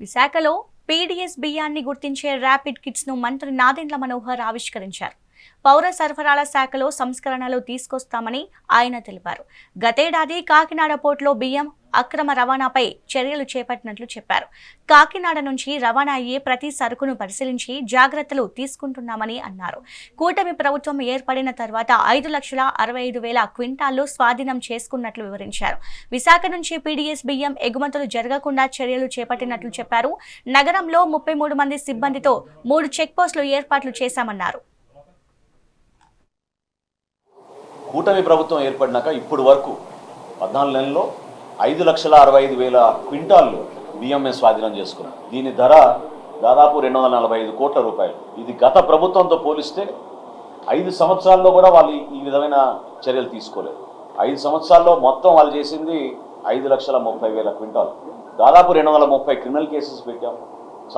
విశాఖలో పీడీఎస్ బియ్యాన్ని గుర్తించే ర్యాపిడ్ కిట్స్ను మంత్రి నాదెండ్ల మనోహర్ ఆవిష్కరించారు. పౌర సరఫరాల శాఖలో సంస్కరణలు తీసుకొస్తామని ఆయన తెలిపారు. గతేడాది కాకినాడ పోర్టులో బియ్యం అక్రమ రవాణాపై చర్యలు చేపట్టినట్లు చెప్పారు. కాకినాడ నుంచి రవాణా అయ్యే ప్రతి సరుకును పరిశీలించి జాగ్రత్తలు తీసుకుంటున్నామని అన్నారు. కూటమి ప్రభుత్వం ఏర్పడిన తర్వాత ఐదు లక్షల అరవై ఐదు వేల క్వింటాల్లో స్వాధీనం చేసుకున్నట్లు వివరించారు. విశాఖ నుంచి పీడీఎస్ బియ్యం ఎగుమతులు జరగకుండా చర్యలు చేపట్టినట్లు చెప్పారు. నగరంలో ముప్పై మూడు మంది సిబ్బందితో మూడు చెక్ పోస్టులు ఏర్పాట్లు చేశామన్నారు. కూటమి ప్రభుత్వం ఏర్పడినాక ఇప్పుడు వరకు పద్నాలుగు నెలల్లో ఐదు లక్షల అరవై ఐదు వేల క్వింటాళ్ళు బియ్యం మేము స్వాధీనం చేసుకున్నాం. దీని ధర దాదాపు రెండు వందల నలభై ఐదు కోట్ల రూపాయలు. ఇది గత ప్రభుత్వంతో పోలిస్తే ఐదు సంవత్సరాల్లో కూడా వాళ్ళు ఈ- ఈ విధమైన చర్యలు తీసుకోలేదు. ఐదు సంవత్సరాల్లో మొత్తం వాళ్ళు చేసింది ఐదు లక్షల ముప్పై వేల క్వింటాలు. దాదాపు రెండు వందల ముప్పై క్రిమినల్ కేసెస్ పెట్టాం.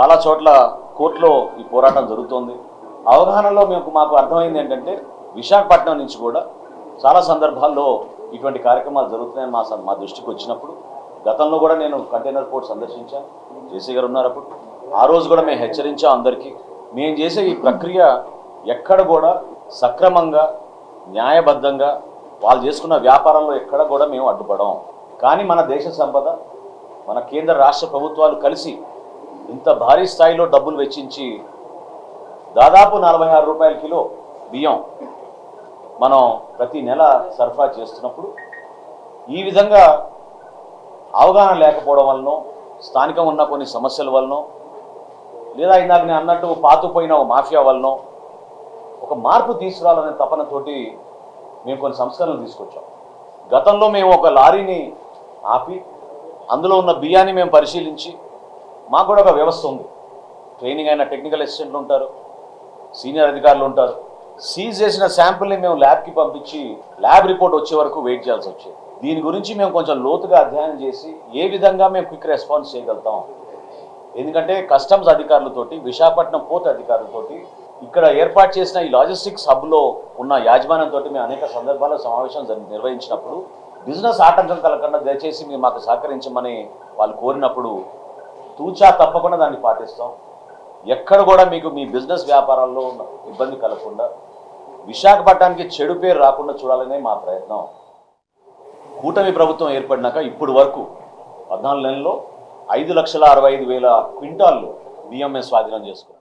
చాలా చోట్ల కోర్టులో ఈ పోరాటం జరుగుతోంది. అవగాహనలో మేము మాకు అర్థమైంది ఏంటంటే విశాఖపట్నం నుంచి కూడా చాలా సందర్భాల్లో ఇటువంటి కార్యక్రమాలు జరుగుతున్నాయని మా మా దృష్టికి వచ్చినప్పుడు గతంలో కూడా నేను కంటైనర్ పోర్ట్ సందర్శించాను. జేసీ గారు ఉన్నారు అప్పుడు. ఆ రోజు కూడా మేము హెచ్చరించాం అందరికీ. మేము చేసే ఈ ప్రక్రియ ఎక్కడ కూడా సక్రమంగా న్యాయబద్ధంగా వాళ్ళు చేసుకున్న వ్యాపారంలో ఎక్కడ కూడా మేము అడ్డుపడం కానీ మన దేశ సంపద మన కేంద్ర రాష్ట్ర ప్రభుత్వాలు కలిసి ఇంత భారీ స్థాయిలో డబ్బులు వెచ్చించి దాదాపు నలభై ఆరు రూపాయల కిలో బియ్యం మనం ప్రతి నెల సరఫరా చేస్తున్నప్పుడు ఈ విధంగా అవగాహన లేకపోవడం వలన స్థానికంగా ఉన్న కొన్ని సమస్యల వలన లేదా ఇందాక నేను అన్నట్టు పాతుపోయిన ఓ మాఫియా వలన ఒక మార్పు తీసుకురావాలనే తపనతోటి మేము కొన్ని సంస్కరణలు తీసుకొచ్చాం. గతంలో మేము ఒక లారీని ఆపి అందులో ఉన్న బియ్యాన్ని మేము పరిశీలించి మాకు కూడా ఒక వ్యవస్థ ఉంది. ట్రైనింగ్ అయిన టెక్నికల్ అసిస్టెంట్లు ఉంటారు సీనియర్ అధికారులు ఉంటారు. సీజ్ చేసిన శాంపుల్ని మేము ల్యాబ్కి పంపించి ల్యాబ్ రిపోర్ట్ వచ్చే వరకు వెయిట్ చేయాల్సి వచ్చేది. దీని గురించి మేము కొంచెం లోతుగా అధ్యయనం చేసి ఏ విధంగా మేము క్విక్ రెస్పాన్స్ చేయగలుగుతాం? ఎందుకంటే కస్టమ్స్ అధికారులతోటి విశాఖపట్నం పోర్ట్ అధికారులతోటి ఇక్కడ ఏర్పాటు చేసిన ఈ లాజిస్టిక్స్ హబ్లో ఉన్న యాజమాన్యంతో మేము అనేక సందర్భాల్లో సమావేశం నిర్వహించినప్పుడు బిజినెస్ ఆటంకం కలగకుండా దయచేసి మీరు మాకు సహకరించమని వాళ్ళు కోరినప్పుడు తూచా తప్పకుండా దాన్ని పాటిస్తాం. ఎక్కడ కూడా మీకు మీ బిజినెస్ వ్యాపారాల్లో ఉన్న ఇబ్బంది కలగకుండా విశాఖపట్నానికి చెడు పేరు రాకుండా చూడాలనే మా ప్రయత్నం. కూటమి ప్రభుత్వం ఏర్పడినాక ఇప్పుడు వరకు పద్నాలుగు నెలల్లో ఐదు లక్షల అరవై ఐదు వేల క్వింటాళ్ళు బియ్యం మేము స్వాధీనం చేసుకున్నాం.